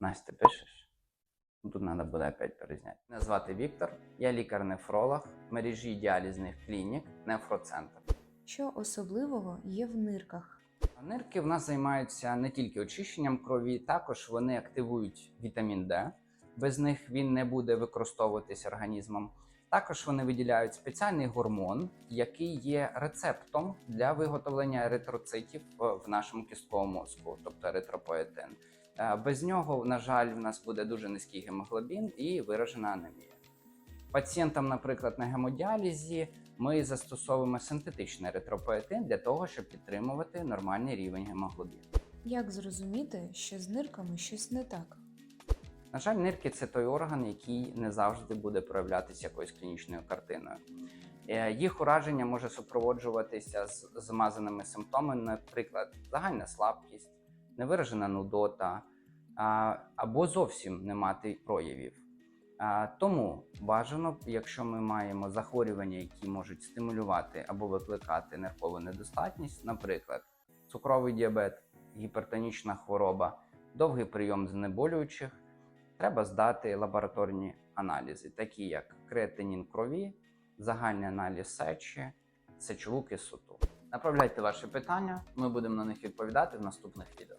Настя, пишеш? Тут треба буде опять перезняти. Мене звати Віктор, я лікар-нефролог в мережі діалізних клінік Нефроцентр. Що особливого є в нирках? Нирки в нас займаються не тільки очищенням крові, також вони активують вітамін Д. Без них він не буде використовуватись організмом. Також вони виділяють спеціальний гормон, який є рецептом для виготовлення еритроцитів е, в нашому кістковому мозку, тобто еритропоетин. Е, Без нього, на жаль, в нас буде дуже низький гемоглобін і виражена анемія. Пацієнтам, наприклад, на гемодіалізі ми застосовуємо синтетичний еритропоетин для того, щоб підтримувати нормальний рівень гемоглобіну. Як зрозуміти, що з нирками щось не так? На жаль, нирки це той орган, який не завжди буде проявлятися якоюсь клінічною картиною. Е, Їх ураження може супроводжуватися з змазаними симптомами, наприклад, загальна слабкість, невиражена нудота або зовсім не мати проявів. Тому бажано, якщо ми маємо захворювання, які можуть стимулювати або викликати нервову недостатність, наприклад, цукровий діабет, гіпертонічна хвороба, довгий прийом знеболюючих, треба здати лабораторні аналізи, такі як креатинін крові, загальний аналіз сечі, сечову кислоту. Направляйте ваші питання, ми будемо на них відповідати в наступних відео.